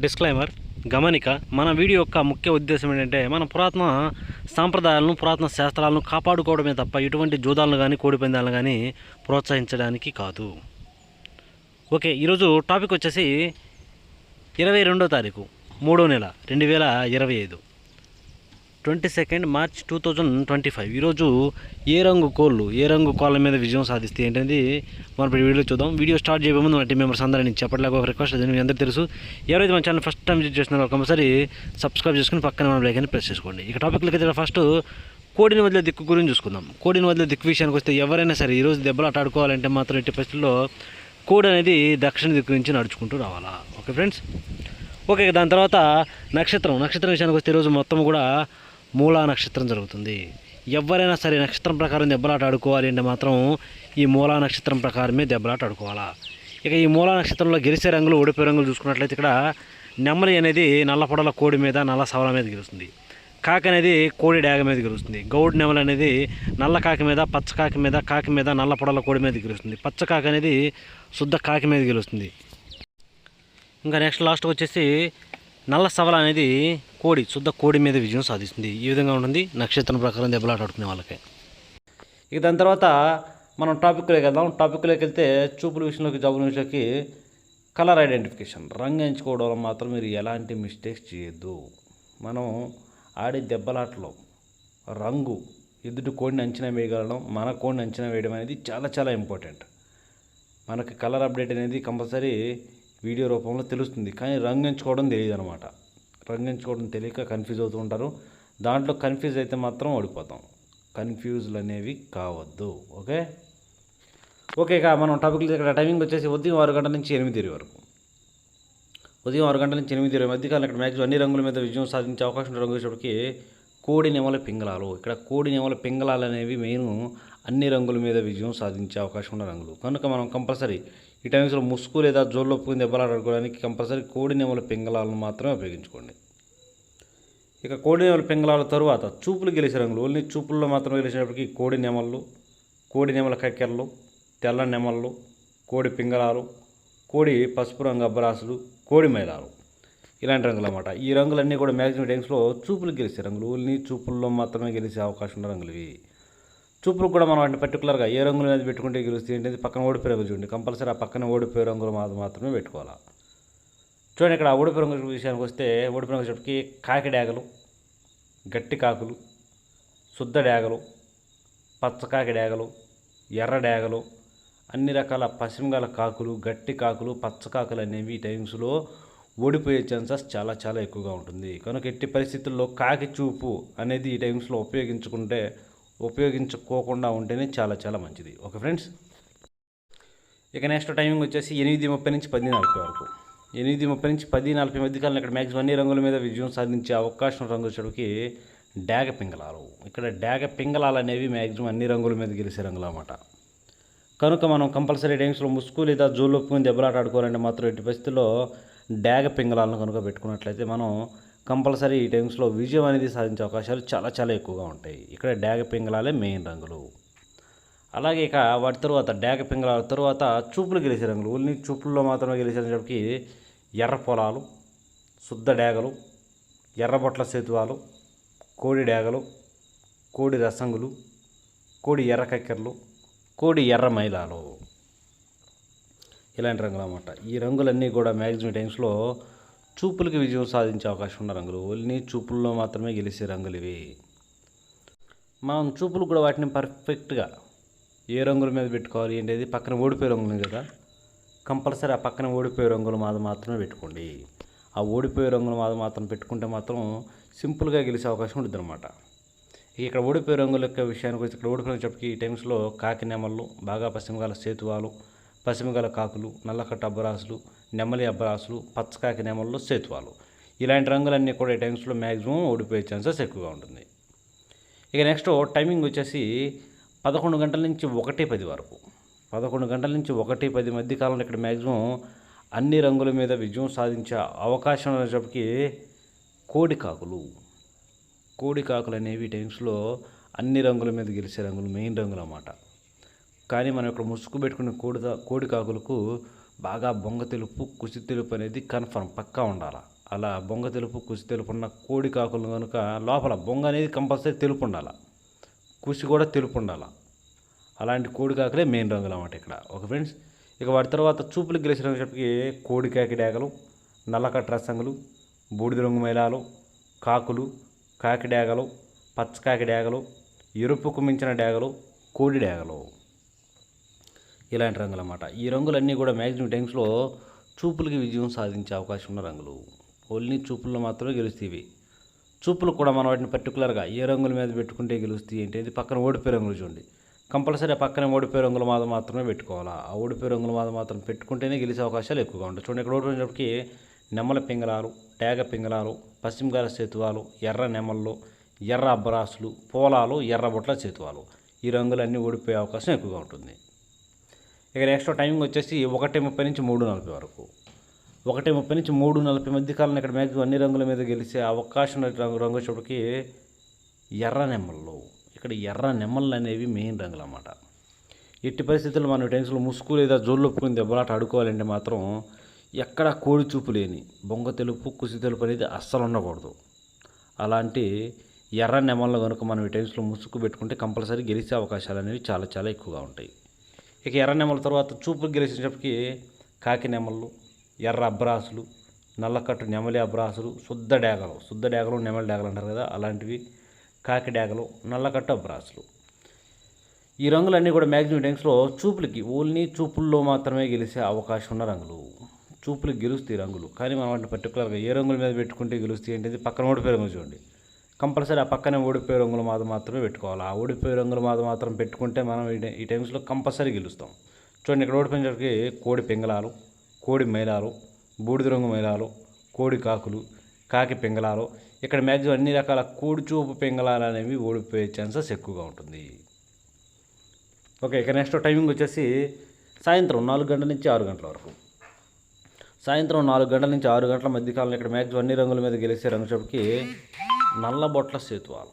Disclaimer గమనిక మన video యొక్క ముఖ్య ఉద్దేశం ఏంటంటే మన పురాతన సాంప్రదాయాలను పురాతన శాస్త్రాలను కాపాడుకోవడమే తప్ప ఎటువంటి జూదాలను కానీ కోడిపందాలను కానీ ప్రోత్సహించడానికి కాదు. ఓకే ఈరోజు టాపిక్ వచ్చేసి ఇరవై రెండో తారీఖు మూడో నెల రెండు వేల ఇరవై ఐదు. Twenty second March two thousand twenty five. ఈరోజు ఏ రంగు కోళ్ళు ఏ రంగు కోళ్ళ మీద విజయం సాధిస్తే ఏంటనేది మనం ఇప్పుడు వీడియో చూద్దాం. వీడియో స్టార్ట్ చేయబోయే ముందు మన టీం మెంబర్స్ అందరినీ చెప్పట్లేక ఒక రిక్వెస్ట్ అది మీ అందరూ తెలుసు. ఎవరైతే మన ఛానల్ ఫస్ట్ టైం విజిట్ చేస్తున్నారో ఒకసారి సబ్స్క్రైబ్ చేసుకుని పక్కన మన బ్లైక్ అని ప్రెస్ చేసుకోండి. ఇక టాపిక్లకి అయితే ఫస్ట్ కోడిని వదిలే దిక్కు గురించి చూసుకుందాం. కోడిని వదిలే దిక్కు విషయానికి వస్తే ఎవరైనా సరే ఈరోజు దెబ్బలు ఆటాడుకోవాలంటే మాత్రం ఎట్టి పరిస్థితుల్లో కోడి అనేది దక్షిణ దిక్కు నుంచి నడుచుకుంటూ రావాలా? ఓకే ఫ్రెండ్స్ ఓకే దాని తర్వాత నక్షత్రం. నక్షత్రం విషయానికి వస్తే ఈరోజు మొత్తం కూడా మూలా నక్షత్రం జరుగుతుంది. ఎవరైనా సరే నక్షత్రం ప్రకారం దెబ్బలాట ఆడుకోవాలి అంటే మాత్రం ఈ మూలా నక్షత్రం ప్రకారమే దెబ్బలాట ఆడుకోవాలా. ఇక ఈ మూలా నక్షత్రంలో గెలిచే రంగులు ఓడిపోయే రంగులు చూసుకున్నట్లయితే ఇక్కడ నెమ్మలి అనేది నల్ల పొడల కోడి మీద నల్ల సవల మీద గెలుస్తుంది. కాకి అనేది కోడి డాగ మీద గెలుస్తుంది. గౌడ్ నెమలి అనేది నల్ల కాకి మీద పచ్చ కాకి మీద కాకి మీద నల్ల పొడల కోడి మీద గెలుస్తుంది. పచ్చ కాకి అనేది శుద్ధ కాకి మీద గెలుస్తుంది. ఇంకా నెక్స్ట్ లాస్ట్ వచ్చేసి నల్ల సవల అనేది కోడి శుద్ధ కోడి మీద విజయం సాధిస్తుంది. ఈ విధంగా ఉంటుంది నక్షత్రం ప్రకారం దెబ్బలాటాడుకునే వాళ్ళకి. ఇక దాని తర్వాత మనం టాపిక్లోకి వెళ్దాం. టాపిక్లోకి వెళ్తే చూపుల విషయంలోకి జబ్బుల విషయంలోకి కలర్ ఐడెంటిఫికేషన్ రంగు ఎంచుకోవడం మాత్రం మీరు ఎలాంటి మిస్టేక్స్ చేయొద్దు. మనం ఆడే దెబ్బలాటలో రంగు ఎదుటి కోడిని అంచనా వేయగలడం మన కోడిని అంచనా వేయడం అనేది చాలా చాలా ఇంపార్టెంట్ మనకి కలర్ అప్డేట్ అనేది కంపల్సరీ వీడియో రూపంలో తెలుస్తుంది. కానీ రంగు ఎంచుకోవడం తెలియదు అనమాట రంగు ఎంచుకోవడం తెలియక కన్ఫ్యూజ్ అవుతూ ఉంటారు. దాంట్లో కన్ఫ్యూజ్ అయితే మాత్రం ఓడిపోతాం. కన్ఫ్యూజ్లు అనేవి కావద్దు. ఓకే? ఓకే ఇక మనం టాపిక్ ఇక్కడ టైమింగ్ వచ్చేసి ఉదయం ఆరు గంటల నుంచి ఎనిమిది వరకు. ఉదయం ఆరు గంటల నుంచి ఎనిమిది ఇరవై మధ్యకాలం ఇక్కడ మ్యాక్సిమం అన్ని రంగుల మీద విజయం సాధించే అవకాశం రంగు వచ్చేటప్పటికి కోడి నెమల పింగళాలు. ఇక్కడ కోడి నెమల పింగళాలు అనేవి మెయిన్ అన్ని రంగుల మీద విజయం సాధించే అవకాశం ఉన్న రంగులు. కనుక మనం కంపల్సరీ ఈ టైమ్స్లో ముసుగు లేదా జోల్లో పోయింది దెబ్బలాడుకోవడానికి కంపల్సరీ కోడి నెమల పింగళాలను మాత్రమే ఉపయోగించుకోండి. ఇక కోడి నెమల పింగళాల తరువాత చూపులు గెలిచే రంగులు. ఓన్లీ చూపుల్లో మాత్రమే గెలిచేటప్పటికి కోడి నెమళ్ళు కోడి నెమల కక్కెరలు తెల్ల నెమళ్ళు కోడి పింగళాలు కోడి పసుపు రంగు అబ్బరాసులు కోడి మైలాలు ఇలాంటి రంగులు అన్నమాట ఈ రంగులన్నీ కూడా మ్యాక్సిమం టైమ్స్లో చూపులు గెలిచే రంగులు. ఓన్లీ చూపుల్లో మాత్రమే గెలిచే అవకాశం ఉన్న రంగులు ఇవి. చూపులు కూడా మనం వాటిని పర్టికులర్గా ఏ రంగుల మీద పెట్టుకుంటే గెలుస్తుంది ఏంటంటే పక్కన ఓడిపోయే రంగులు చూడండి. కంపల్సరీ ఆ పక్కన ఓడిపోయే రంగులు మాది మాత్రమే పెట్టుకోవాలి? చూడండి ఇక్కడ ఓడిపోయే రంగుల విషయానికి వస్తే ఓడిపోయే రంగు కాకి డాగలు గట్టి కాకులు శుద్ధ డాగలు పచ్చకాకి డాగలు ఎర్ర డాగలు అన్ని రకాల పశ్చిమగల కాకులు గట్టి కాకులు పచ్చకాకులు అనేవి ఈ టైమ్స్లో ఓడిపోయే ఛాన్సెస్ చాలా చాలా ఎక్కువగా ఉంటుంది. కనుక ఎట్టి పరిస్థితుల్లో కాకి చూపు అనేది ఈ టైమ్స్లో ఉపయోగించుకుంటే ఉపయోగించుకోకుండా ఉంటేనే చాలా చాలా మంచిది. Okay friends? ఇక నెక్స్ట్ టైమింగ్ వచ్చేసి ఎనిమిది ముప్పై నుంచి పది నలభై వరకు. ఎనిమిది ముప్పై నుంచి పది నలభై మధ్య కాలం ఇక్కడ మ్యాక్సిమం అన్ని రంగుల మీద విజయం సాధించే అవకాశం రంగు చెడుకి డాగ పింగళాలు. ఇక్కడ డాగ పింగళాలు అనేవి మ్యాక్సిమం అన్ని రంగుల మీద గెలిచే రంగులు అన్నమాట. కనుక మనం కంపల్సరీ టైమ్స్లో ముసుగు లేదా జోలు ఒప్పుకుని దెబ్బలాట ఆడుకోవాలంటే మాత్రం ఎట్టి పరిస్థితుల్లో డాగ పింగళాలను కనుక పెట్టుకున్నట్లయితే మనం కంపల్సరీ ఈ టైమ్స్లో విజయం అనేది సాధించే అవకాశాలు చాలా చాలా ఎక్కువగా ఉంటాయి. ఇక్కడ డాగ పింగళాలే మెయిన్ రంగులు. అలాగే ఇక వాటి తర్వాత డాగ పింగళాల తర్వాత చూపులు గెలిచే రంగులు. ఓన్లీ చూపుల్లో మాత్రమే గెలిచేటప్పటికి ఎర్ర పొలాలు శుద్ధ డాగలు ఎర్రబొట్ల సేతువాలు కోడి డాగలు కోడి రసంగులు కోడి ఎర్ర కక్కెరలు కోడి ఎర్ర మైలాలు. ఇలాంటి రంగులు అన్నమాట. ఈ రంగులన్నీ కూడా మ్యాక్సిమం టైమ్స్లో చూపులకి విజయం సాధించే అవకాశం ఉన్న రంగులు. ఓన్లీ చూపుల్లో మాత్రమే గెలిచే రంగులు ఇవి. మనం చూపులు కూడా వాటిని పర్ఫెక్ట్గా ఏ రంగుల మీద పెట్టుకోవాలి ఏంటిది పక్కన ఓడిపోయే రంగులు కదా? కంపల్సరీ ఆ పక్కన ఓడిపోయే రంగులు మాది మాత్రమే పెట్టుకోండి. ఆ ఓడిపోయే రంగులు మాది మాత్రం పెట్టుకుంటే మాత్రం సింపుల్గా గెలిచే అవకాశం ఉంటుంది అనమాట ఇక్కడ ఓడిపోయే రంగుల యొక్క విషయానికి వచ్చి ఇక్కడ ఓడిపోయినప్పటికీ ఈ టైమ్స్లో కాకినేమళ్ళు బాగా పశ్చిమగాల సేతువాలు పశ్చిమగాల కాకులు నల్లకట్ట అబ్బరాసులు నెమలి అబ్బరాసులు పచ్చకాకి నెమల్లో సేతువాలు. ఇలాంటి రంగులన్నీ కూడా ఈ టైమ్స్లో మ్యాక్సిమం ఓడిపోయే ఛాన్సెస్ ఎక్కువగా ఉంటుంది. ఇక నెక్స్ట్ టైమింగ్ వచ్చేసి పదకొండు గంటల నుంచి ఒకటి పది వరకు. పదకొండు గంటల నుంచి ఒకటి పది మధ్య కాలంలో ఇక్కడ మ్యాక్సిమం అన్ని రంగుల మీద విజయం సాధించే అవకాశం అనేటప్పటికి కోడికాకులు కోడికాకులు అనేవి టైమ్స్లో అన్ని రంగుల మీద గెలిచే రంగులు మెయిన్ రంగులు అన్నమాట. కానీ మనం ఇక్కడ ముసుగు పెట్టుకునే కోడి కోడికాకులకు బాగా బొంగ తెలుపు కుసి తెలుపు అనేది కన్ఫర్మ్ పక్కా ఉండాలి? అలా బొంగ తెలుపు కుసి తెలుపు ఉన్న కోడి కాకులు కనుక లోపల బొంగ అనేది కంపల్సరీ తెలుపు ఉండాలి? కుసి కూడా తెలుపు ఉండాలి? అలాంటి కోడి కాకలే మెయిన్ రంగులు అన్నమాట ఇక్కడ. ఒక ఫ్రెండ్స్ ఇక వాటి తర్వాత చూపులు గెలిచినప్పటికి కోడి కాకి డేగలు నల్లకట్ట రసంగులు బూడిద రంగు మైలాలు కాకులు కాకి డేగలు పచ్చకాకి డేగలు ఎరుపుకు మించిన డేగలు కోడి డేగలు. ఇలాంటి రంగులు అన్నమాట. ఈ రంగులన్నీ కూడా మ్యాక్సిమం టైమ్స్లో చూపులకి విజయం సాధించే అవకాశం ఉన్న రంగులు. ఓన్లీ చూపుల్లో మాత్రమే గెలుస్తాయి చూపులు కూడా మనం వాటిని పర్టికులర్గా ఏ రంగుల మీద పెట్టుకుంటే గెలుస్తాయి ఏంటి పక్కన ఓడిపోయే రంగులు చూడండి. కంపల్సరీ పక్కన ఓడిపోయే రంగుల మీద మాత్రమే పెట్టుకోవాలా? ఆ ఓడిపోయే రంగుల మీద మాత్రం పెట్టుకుంటేనే గెలిచే అవకాశాలు ఎక్కువగా ఉంటాయి. చూడండి ఇక్కడ ఓడిపోయినప్పటికీ నెమ్మల పింగళాలు టేగ పింగళాలు పశ్చిమగాల సేతువాలు ఎర్ర నెమళ్ళు ఎర్ర అబ్బరాసులు పోలాలు ఎర్ర చేతువాలు. ఈ రంగులన్నీ ఓడిపోయే అవకాశం ఎక్కువగా ఉంటుంది. ఇక నెక్స్ట్ టైమింగ్ వచ్చేసి ఒకటి ముప్పై నుంచి మూడు నలభై వరకు. ఒకటి ముప్పై నుంచి మూడు నలభై మధ్య కాలంలో ఇక్కడ మ్యాక్సిమం అన్ని రంగుల మీద గెలిచే అవకాశం రంగు రంగు వచ్చేప్పటికి ఎర్ర నెమ్మలు ఇక్కడ ఎర్ర నెమ్మలు అనేవి మెయిన్ రంగులు అన్నమాట. ఎట్టి పరిస్థితుల్లో మనం టెన్షన్లో ముసుగు లేదా జోళ్ళు ఒప్పుకుని దెబ్బలాట ఆడుకోవాలంటే మాత్రం ఎక్కడ కోడి చూపు లేని బొంగ తెలుపు కుసి తెలుపు అనేది అస్సలు ఉండకూడదు. అలాంటి ఎర్ర నెమల్లో కనుక మనం ఈ టైమ్స్లో ముసుగు పెట్టుకుంటే కంపల్సరీ గెలిచే అవకాశాలు అనేవి చాలా చాలా ఎక్కువగా ఉంటాయి. ఇక ఎర్ర నెమల తర్వాత చూపులు గెలిచేటప్పటికి కాకి నెమళ్ళు ఎర్ర అబ్రాసులు నల్లకట్టు నెమలి అబ్రాసులు శుద్ధ డేగలు శుద్ధ డేగలు నెమలి డేగలు అంటారు కదా అలాంటివి కాకి డేగలు నల్లకట్టు అబ్రాసులు. ఈ రంగులన్నీ కూడా మ్యాక్సిమం టైమ్స్లో చూపులకి ఓన్లీ చూపుల్లో మాత్రమే గెలిచే అవకాశం ఉన్న రంగులు. చూపులకు గెలుస్తాయి రంగులు. కానీ మనం వాటిని పర్టికులర్గా ఏ రంగుల మీద పెట్టుకుంటే గెలుస్తాయి అంటే పక్కన ఓడిపోయే రంగులు చూడండి. కంపల్సరీ ఆ పక్కనే ఓడిపోయే రంగుల మాద మాత్రమే పెట్టుకోవాలి. ఆ ఓడిపోయే రంగుల మాద మాత్రం పెట్టుకుంటే మనం ఈ టైమ్స్లో కంపల్సరీ గెలుస్తాం. చూడండి ఇక్కడ ఓడిపోయినకి కోడి పింగళాలు కోడి మైలాలు బూడిద రంగు మైలాలు కోడి కాకులు కాకి పింగళాలు. ఇక్కడ మ్యాక్సిమం అన్ని రకాల కోడి చూపు పింగళాలు అనేవి ఓడిపోయే ఛాన్సెస్ ఎక్కువగా ఉంటుంది. ఓకే ఇక నెక్స్ట్ టైమింగ్ వచ్చేసి సాయంత్రం నాలుగు గంటల నుంచి ఆరు గంటల వరకు. సాయంత్రం నాలుగు గంటల నుంచి ఆరు గంటల మధ్యకాలంలో ఇక్కడ మ్యాక్సిమం అన్ని రంగుల మీద గెలిచే రంగు చెప్పకి నల్లబొట్ల సేతువాలు.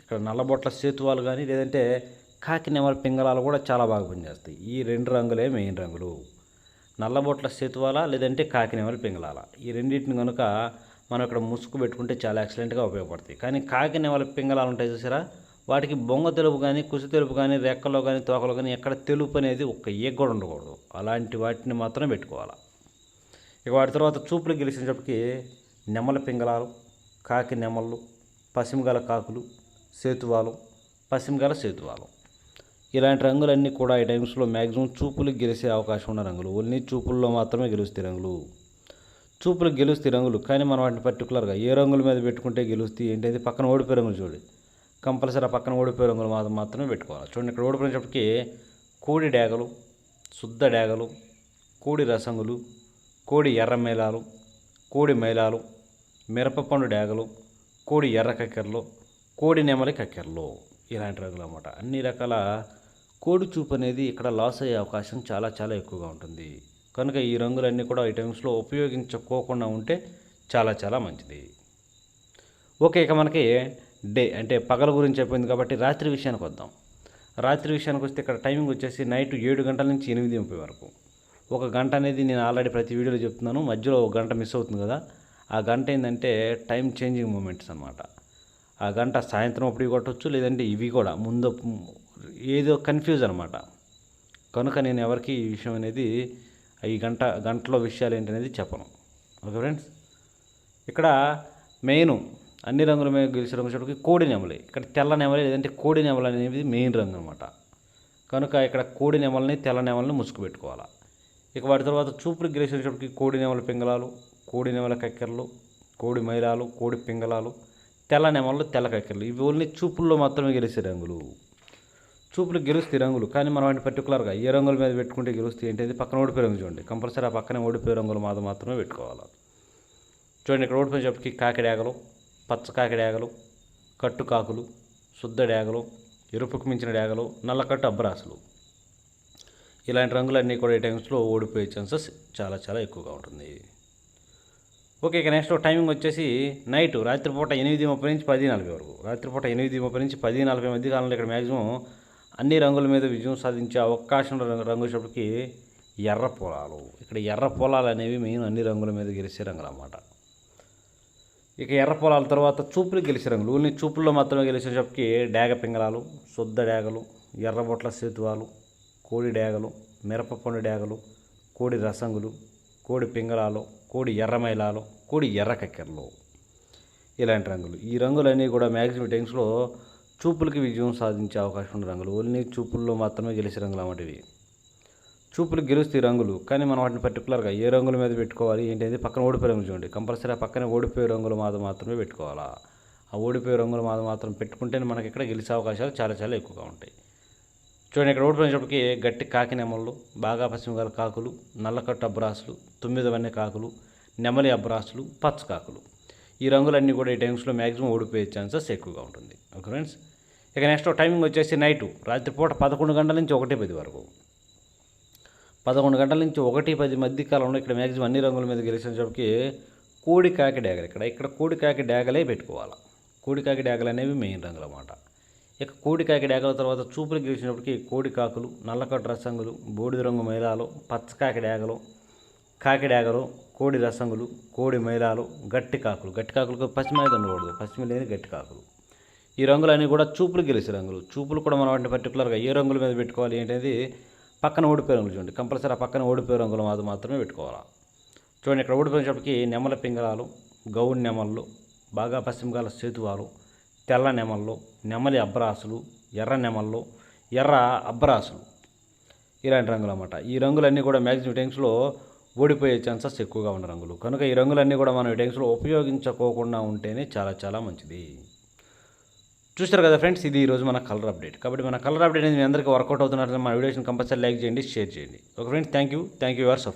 ఇక్కడ నల్లబొట్ల సేతువాలు కానీ లేదంటే కాకి నెమల పింగళాలు కూడా చాలా బాగా పనిచేస్తాయి. ఈ రెండు రంగులే మెయిన్ రంగులు. నల్లబొట్ల సేతువాల లేదంటే కాకి నెమల పింగళాల? ఈ రెండింటిని కనుక మనం ఇక్కడ ముసుగు పెట్టుకుంటే చాలా ఎక్సలెంట్గా ఉపయోగపడతాయి. కానీ కాకి నెమల పింగళాలు ఉంటాయి చూసారా? వాటికి బొంగ తెలుపు కానీ కుసి తెలుపు కానీ రెక్కలో కానీ తోకలో కానీ ఎక్కడ తెలుపు అనేది ఒక్క ఈగ కూడా ఉండకూడదు. అలాంటి వాటిని మాత్రమే పెట్టుకోవాలి. ఇక వాటి తర్వాత చూపులు గెలిచినప్పటికీ నెమల పింగళాలు కాకి నెమళ్ళు పసిమిగల కాకులు సేతువాలం పసిమిగల సేతువాలం. ఇలాంటి రంగులన్నీ కూడా ఈ టైమ్స్లో మ్యాక్సిమం చూపులు గెలిచే అవకాశం ఉన్న రంగులు. ఓన్లీ చూపుల్లో మాత్రమే గెలుస్తాయి రంగులు. చూపులు గెలుస్తాయి రంగులు కానీ మనం వాటిని పర్టికులర్గా ఏ రంగుల మీద పెట్టుకుంటే గెలుస్తాయి ఏంటంటే పక్కన ఓడిపోయే రంగులు చూడండి. కంపల్సరీ పక్కన ఓడిపోయే రంగులు మాత్రం మాత్రమే పెట్టుకోవాలి. చూడండి ఇక్కడ ఓడిపోయినప్పటికీ కోడి డేగలు శుద్ధ డేగలు కోడి రసంగులు కోడి ఎర్ర మేళాలు కోడి మైలాలు మిరపపండు డేగలు కోడి ఎర్ర కక్కెరలు కోడి నెమలి కక్కెరలు ఇలాంటి రంగులు అన్నమాట. అన్ని రకాల కోడి చూపు అనేది ఇక్కడ లాస్ అయ్యే అవకాశం చాలా చాలా ఎక్కువగా ఉంటుంది. కనుక ఈ రంగులన్నీ కూడా ఐటమ్స్లో ఉపయోగించుకోకుండా ఉంటే చాలా చాలా మంచిది. ఓకే ఇక మనకి డే అంటే పగల గురించి చెప్పింది కాబట్టి రాత్రి విషయానికి వద్దాం. రాత్రి విషయానికి వస్తే ఇక్కడ టైమింగ్ వచ్చేసి నైట్ ఏడు గంటల నుంచి ఎనిమిది ముప్పై వరకు. ఒక గంట అనేది నేను ఆల్రెడీ ప్రతి వీడియోలో చెప్తున్నాను. మధ్యలో ఒక గంట మిస్ అవుతుంది కదా. ఆ గంట ఏంటంటే టైం చేంజింగ్ మూమెంట్స్ అనమాట ఆ గంట సాయంత్రం అప్పుడు కొట్టవచ్చు లేదంటే ఇవి కూడా ముందు ఏదో కన్ఫ్యూజ్ అనమాట కనుక నేను ఎవరికి ఈ విషయం అనేది ఈ గంట గంటలో విషయాలు ఏంటనేది చెప్పను. Okay friends? ఇక్కడ మెయిన్ అన్ని రంగుల మీద గెలిచే రంగు చోటుకి కోడి నెమలి. ఇక్కడ తెల్ల నెమలి లేదంటే కోడి నెమలి అనేది మెయిన్ రంగు అనమాట కనుక ఇక్కడ కోడి నెమలని తెల్ల నెమలని ముసుగు పెట్టుకోవాలి. ఇక వాటి తర్వాత చూపులు గెలిచేటప్పటికి కోడి నెమల పింగళాలు కోడి నెమల కక్కెరలు కోడి మైలాలు కోడి పింగళాలు తెల్ల నెమలు తెల్ల కక్కెరలు. ఇవి ఓన్లీ చూపుల్లో మాత్రమే గెలిచే రంగులు. చూపులు గెలుస్తాయి రంగులు. కానీ మనం అంటే పర్టికులర్గా ఏ రంగుల మీద పెట్టుకుంటే గెలుస్తాయి ఏంటి పక్కన ఓడిపోయే రంగు చూడండి. కంపల్సరీ ఆ పక్కనే ఓడిపోయే రంగులు మాత్రం మాత్రమే పెట్టుకోవాలి. చూడండి ఇక్కడ ఓడిపోయిన చెప్పకి కాకిడాగలు పచ్చ కాకిడాగలు కట్టు కాకులు శుద్ధ డేగలు ఎరుపుకు మించిన డేగలు నల్లకట్టు అబ్బరాసులు. ఇలాంటి రంగులన్నీ కూడా ఈ టైమ్స్లో ఓడిపోయే ఛాన్సెస్ చాలా చాలా ఎక్కువగా ఉంటుంది. ఓకే ఇక నెక్స్ట్ టైమింగ్ వచ్చేసి నైట్ రాత్రిపూట ఎనిమిది ముప్పై నుంచి పది నలభై వరకు. రాత్రిపూట ఎనిమిది ముప్పై నుంచి పది నలభై మధ్య కాలంలో ఇక్కడ మ్యాక్సిమం అన్ని రంగుల మీద విజయం సాధించే అవకాశం రంగు రంగు వచ్చేటప్పటికి ఎర్ర పొలాలు. ఇక్కడ ఎర్ర పొలాలు అనేవి మెయిన్ అన్ని రంగుల మీద గెలిచే రంగులు అన్నమాట. ఇక ఎర్ర పొలాల తర్వాత చూపులు గెలిచే రంగులు. ఓన్లీ చూపుల్లో మాత్రమే గెలిచేటప్పటికి డేగ పింగళాలు శుద్ధ డేగలు ఎర్రబొట్ల సేతువాలు కోడి డేగలు మిరపపండు డేగలు కోడి రసంగులు కోడి పింగళాలు కోడి ఎర్రమైలాలు కోడి ఎర్ర కక్కెరలు. ఇలాంటి రంగులు. ఈ రంగులన్నీ కూడా మ్యాక్సిమం టైమ్స్లో చూపులకి విజయం సాధించే అవకాశం ఉన్న రంగులు. ఓన్లీ చూపుల్లో మాత్రమే గెలిచే రంగులు అన్నమాట ఇవి. చూపులు గెలుస్తాయి రంగులు కానీ మనం వాటిని పర్టికులర్గా ఏ రంగుల మీద పెట్టుకోవాలి ఏంటంటే పక్కన ఓడిపోయే రంగులు చూడండి. కంపల్సరీ పక్కన ఓడిపోయే రంగుల మీద మాత్రమే పెట్టుకోవాలా. ఆ ఓడిపోయే రంగుల మీద మాత్రం పెట్టుకుంటేనే మనకి ఇక్కడ గెలిచే అవకాశాలు చాలా చాలా ఎక్కువగా ఉంటాయి. చూడండి ఇక్కడ ఓడిపోయినప్పటికీ గట్టి కాకి నెమళ్ళు బాగా పశ్చిమగల కాకులు నల్లకట్టు అబ్రాసులు తొమ్మిదవన్నీ కాకులు నెమలి అబ్రాసులు పచ్చ కాకులు. ఈ రంగులన్నీ కూడా ఈ టైమ్స్లో మ్యాక్సిమం ఓడిపోయే ఛాన్సెస్ ఎక్కువగా ఉంటుంది. Okay friends? ఇక నెక్స్ట్ టైమింగ్ వచ్చేసి నైటు. రాత్రిపూట పదకొండు గంటల నుంచి ఒకటి పది వరకు. పదకొండు గంటల నుంచి ఒకటి పది మధ్య కాలంలో ఇక్కడ మ్యాక్సిమం అన్ని రంగుల మీద గెలిచినప్పటికీ కోడి కాకి డ్యాగలు ఇక్కడ. ఇక్కడ కోడి కాకి డ్యాగలే పెట్టుకోవాలి. కోడి కాకి డ్యాగలు అనేవి మెయిన్ రంగులు అన్నమాట ఇక కోడి డేగల తర్వాత చూపులు గెలిచినప్పటికీ కోడికాకులు నల్లకట్టు రసంగులు బూడిద రంగు మైలాలు పచ్చ డేగలు కాకిడేగలు కాకి కోడి రసంగులు కోడి మైలాలు గట్టి కాకులు. గట్టి కాకులకు పశ్చిమ ఉండకూడదు. పశ్చిమ లేని గట్టి కాకులు. ఈ రంగులన్నీ కూడా చూపులు గెలిచే రంగులు. చూపులు కూడా మనం వాటిని పర్టికులర్గా ఏ రంగుల మీద పెట్టుకోవాలి ఏంటనేది పక్కన ఓడిపోయే రంగులు చూడండి. కంపల్సరీ ఆ పక్కన ఓడిపోయే రంగులు మాత్రం మాత్రమే పెట్టుకోవాలి. చూడండి ఇక్కడ ఓడిపోయినప్పటికీ నెమల పింగళాలు గౌడి నెమళ్ళు బాగా పశ్చిమకాల సేతువాలు తెల్ల నెమళ్ళు నెమలి అబ్బరాసులు ఎర్ర నెమళ్ళు ఎర్ర అబ్బరాసులు ఇలాంటి రంగులు అన్నమాట ఈ రంగులన్నీ కూడా మ్యాక్సిమం టైమ్స్లో ఓడిపోయే ఛాన్సెస్ ఎక్కువగా ఉన్న రంగులు. కనుక ఈ రంగులన్నీ కూడా మనం ఈ టైమ్స్లో ఉపయోగించుకోకుండా ఉంటేనే చాలా చాలా మంచిది. చూస్తారు కదా ఫ్రెండ్స్ ఇది ఈరోజు మన కలర్ అప్డేట్. కాబట్టి మన కలర్ అప్డేట్ అనేది మీ అందరికీ వర్కౌట్ అవుతున్నట్టు మన వీడియోస్ని కంపల్సరీ లైక్ చేయండి షేర్ చేయండి. Okay friends thank you. Thank you your సఫ్